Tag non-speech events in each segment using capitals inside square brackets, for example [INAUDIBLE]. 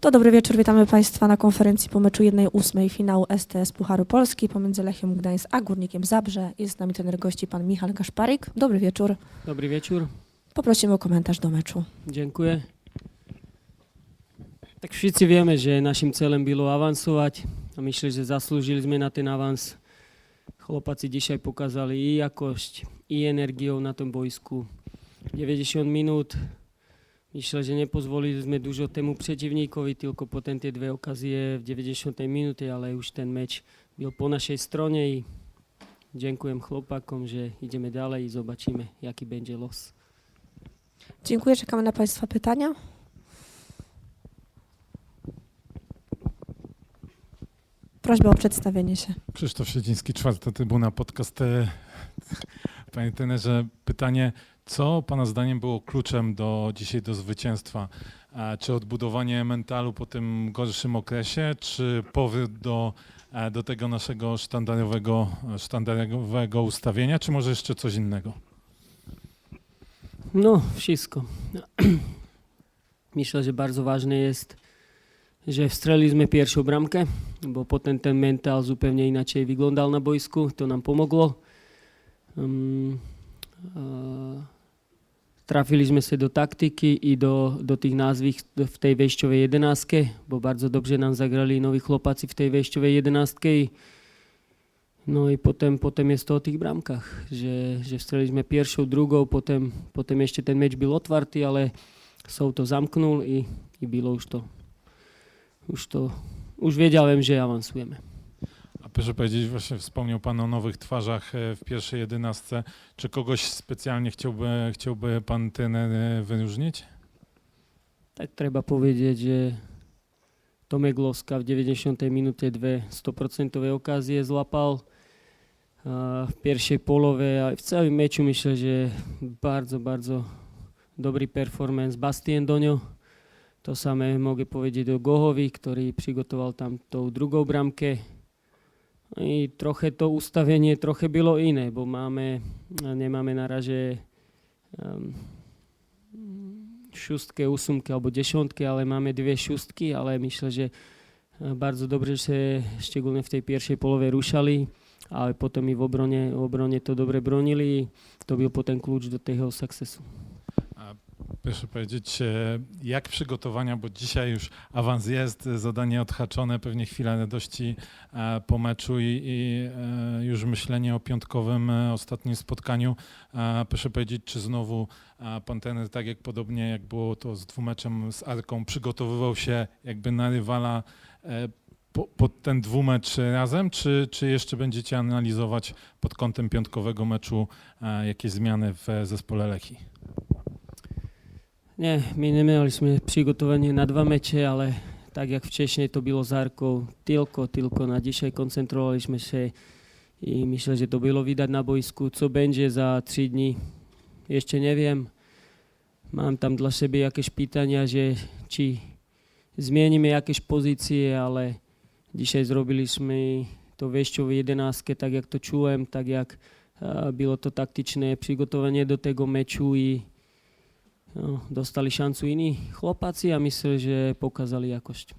To dobry wieczór, witamy Państwa na konferencji po meczu 1-8 finału STS Pucharu Polski pomiędzy Lechem Gdańsk a Górnikiem Zabrze. Jest z nami trener gości pan Michał Gaszparik. Dobry wieczór. Dobry wieczór, Poprosimy o komentarz do meczu. dziękuję. Tak wszyscy wiemy, że naszym celem było awansować a myślę, że zasłużyliśmy na ten awans. Chłopacy dzisiaj pokazali i jakość, i energię na tym boisku. 90 minut. Myślę, że nie pozwoliliśmy dużo temu przeciwnikowi, tylko potem te dwie okazje w 90 minuty, ale już ten mecz był po naszej stronie i dziękuję chłopakom, że idziemy dalej i zobaczymy, jaki będzie los. Dziękuję, czekamy na Państwa pytania. Prośba o przedstawienie się. Krzysztof Siedziński, czwarta trybuna, podcast. e, Panie trenerze, pytanie, co Pana zdaniem było kluczem do dzisiaj do zwycięstwa? Czy odbudowanie mentalu po tym gorszym okresie, czy powrót do, e, do tego naszego sztandarowego, sztandarowego ustawienia, czy może jeszcze coś innego? No, wszystko. [CLEARS THROAT] Myślę, że bardzo ważne jest, že vstrelili sme pierwšou bramke, bo potom ten mentál zupełnie inaczej wyglądał na boisku, to nám pomoglo. Um, ehm, uh, eh, trafili sme sa do taktiky i do, do tých názvých v tej vešťovej jedenástke, bo bardzo dobře nám zagrali noví chlopáci v tej vešťovej jedenástke. No i potom, potom je z toho tých brámkach, že, že strelili sme pierwšou, druhou, potom, potom ešte ten meč byl otvartý, ale Sou to zamknul i, i bylo už to już to, już wiedziałem, że awansujemy. A proszę powiedzieć, właśnie wspomniał Pan o nowych twarzach e, w pierwszej jedenastce. Czy kogoś specjalnie chciałby, chciałby Pan trener e, wyróżnić? Tak treba powiedzieć, że Tomek Loska w 90 minucie dwie 100% okazje złapał. W pierwszej połowie a w całym meczu myślę, że bardzo, bardzo dobry performance Bastien Donio. To samé mogę powiedzieć o Gohovi, który przygotował tam tą drugą bramkę. I trochę to ustawienie trochę było inne, bo mamy, nie mamy um, szóstkę, ósmkę albo dziesiątkę, ale mamy dwie szóstki, ale myślę, że e, bardzo dobrze się szczególnie w tej pierwszej połowie ruszali, ale potem i w obronie, w obronie to dobre bronili to był potem klucz do tego sukcesu. Proszę powiedzieć, e, jak przygotowania, bo dzisiaj już awans jest, zadanie odhaczone, pewnie chwila radości e, po meczu i, i e, już myślenie o piątkowym ostatnim spotkaniu. Proszę powiedzieć, czy znowu pan trener, tak jak podobnie jak było to z dwumeczem z Arką, przygotowywał się jakby na rywala po, pod ten dwumecz razem, czy, czy jeszcze będziecie analizować pod kątem piątkowego meczu jakieś zmiany w zespole Lechi? Nie, my neměli przygotowanie na dwa mecze, ale tak jak wcześniej to było z Arkou, tylko, tylko na dzisiaj koncentrowaliśmy się i myślę, że to było widać na boisku. Co będzie za trzy dni, jeszcze nie wiem. Mam tam dla siebie jakieś pytania, że czy zmienimy jakieś pozycje, ale dzisiaj zrobiliśmy to wejściowe jedenastkę, tak jak to czułem, tak jak było to taktyczne przygotowanie do tego meczu i no, dostali šancu iní chłopacy, a myślę, że pokazali jakość.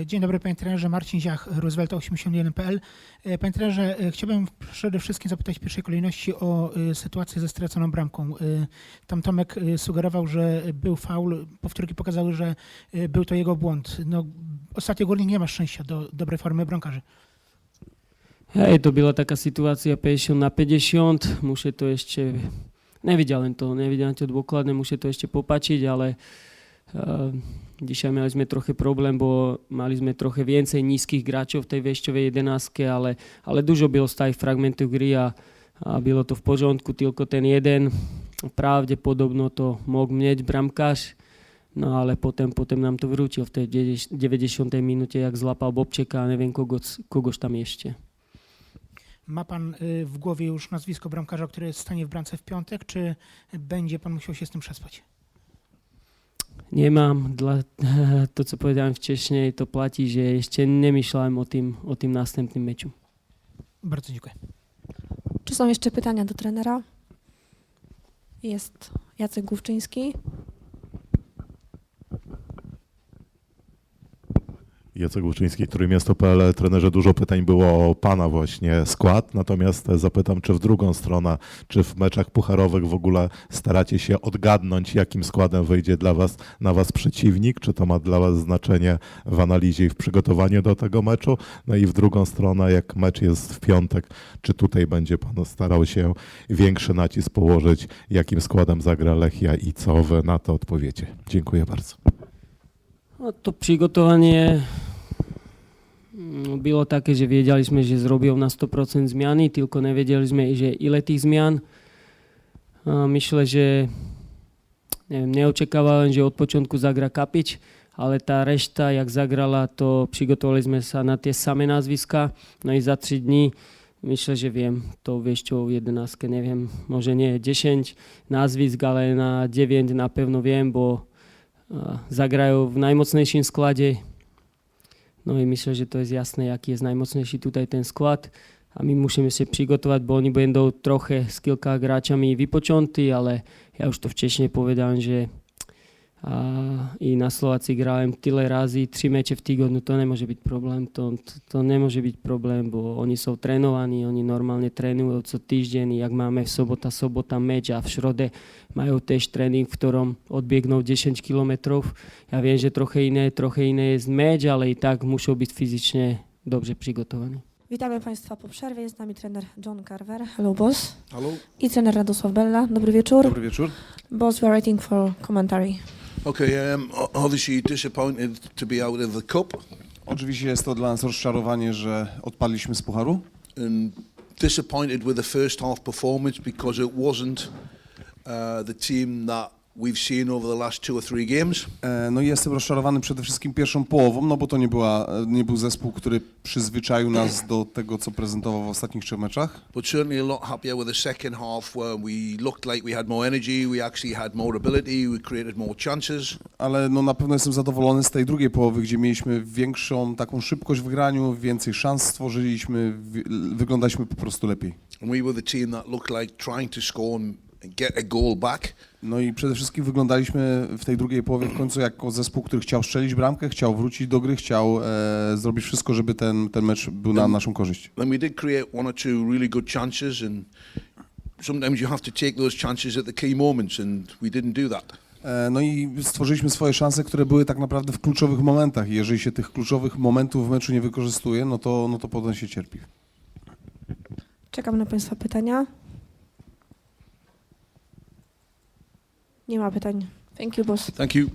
E, Dzień dobry panie trenerze, Marcin Ziach, Roosevelt 81.pl. E, Panie trenerze, e, chciałbym przede wszystkim zapytać w pierwszej kolejności o sytuację ze straconą bramką. Tam Tomek sugerował, że był faul, powtórki pokazały, że był to jego błąd. No, ostatnio Górnik nie ma szczęścia do dobrej formy bramkarzy. Hej, to byla taká situácia 50 na 50, muszę to ešte, nevidałem to, nevidałem to dôkladne, muszę to ešte popačiť, ale uh, dzisiaj mieli sme trochę problém, bo mali sme trochę więcej nízkych hráčov v tej vešťovej jedenáctke, ale, ale dużo bylo starých fragmentov hry a, a bylo to v pořádku, tylko ten jeden, pravdepodobno to mohl měť bramkář, No ale potom, potom nám to vyrútil v tej 90. minúte, jak zlapal Bobčeka a neviem kogož, kogož tam ešte. Ma pan e, w głowie już nazwisko bramkarza, który stanie w bramce w piątek, czy będzie pan musiał się z tym przespać? Nemám, dla, [LAUGHS] to co povedałem wcześniej, to platí, že ešte nemyšľam o tým, o tým następným meču. Bardzo dziękuję. Czy są jeszcze pytania do trenera? Jest Jacek Główczyński. Jacek Łuczyński, Trójmiasto.pl. Trenerze, dużo pytań było o Pana właśnie skład, natomiast zapytam, czy w drugą stronę, czy w meczach pucharowych w ogóle staracie się odgadnąć, jakim składem wyjdzie dla Was, na Was przeciwnik, czy to ma dla Was znaczenie w analizie i w przygotowaniu do tego meczu? No i w drugą stronę, jak mecz jest w piątek, czy tutaj będzie Pan starał się większy nacisk położyć, jakim składem zagra Lechia i co Wy na to odpowiecie? Dziękuję bardzo. No, to przygotowanie bylo také, že věděli jsme, že zrobil na 100% změny, tylko nevěděli jsme, že ile těch změn. A Myślę, že neviem, neočekávałem, že od počátku zagra Kapič, ale ta rešta, jak zagrala, to přigotovali jsme se na tie samé názviska. No i za tři dní Myślę, že viem to vieš čo v 11, neviem, možno nie 10 názvisk, ale na 9 napevno viem, bo zagrajú v najmocnejším sklade. No i že to je jasné, aký je najmocnejší tutaj ten sklad. a my musíme sa przygotować, bo oni będą trochu z hráčami graczami ale ja už to wcześniej powiedziałem, že... a i na Slováci grałem tyle razy, tři meče v týgodnu, to nemôže byť problém, to, to, to nemôže byť problém, bo oni sú trénovaní, oni normálne trénujú co týždeň, jak máme v sobota, sobota meč a v šrode majú tiež tréning, v ktorom odbiegnú 10 kilometrov. Ja viem, že trochę iné, trochę iné jest meč, ale i tak muszą być fizycznie dobrze przygotowani. Witamy Państwa po przerwie. Jest z nami trener John Carver. Hello, boss. Hello, I trener Radosław Bella. Dobry wieczór. dobry wieczór. Boss, we are waiting for commentary. Okay, um, o- obviously disappointed to be out of the cup Oczywiście jest to dla nas rozczarowanie, że odpadliśmy z pucharu. and disappointed with the first half performance because it wasn't uh, the team that we've seen over the last two or three games. E, No i jestem rozczarowany przede wszystkim pierwszą połową, no bo to nie, była, e, nie był zespół, który przyzwyczaił nas do tego, co prezentował w ostatnich trzech meczach. But certainly a lot happier with the second half where we looked like we had more energy, we actually had more ability, we created more chances. Ale no na pewno jestem zadowolony z tej drugiej połowy, gdzie mieliśmy większą taką szybkość w graniu, więcej szans stworzyliśmy, wi- wyglądaliśmy po prostu lepiej. And we were the team that looked like trying to score and get a goal back. No i przede wszystkim wyglądaliśmy w tej drugiej połowie w końcu jako zespół, który chciał strzelić bramkę, chciał wrócić do gry, chciał e, zrobić wszystko, żeby ten, ten mecz był na naszą korzyść. And we did create one or two really good chances and sometimes you have to take those chances at the key moments and we didn't do that. E, No i stworzyliśmy swoje szanse, które były tak naprawdę w kluczowych momentach. I jeżeli się tych kluczowych momentów w meczu nie wykorzystuje, no to, no to potem się cierpi. Czekam na Państwa pytania. Nie ma pytań. Thank you, boss. Thank you.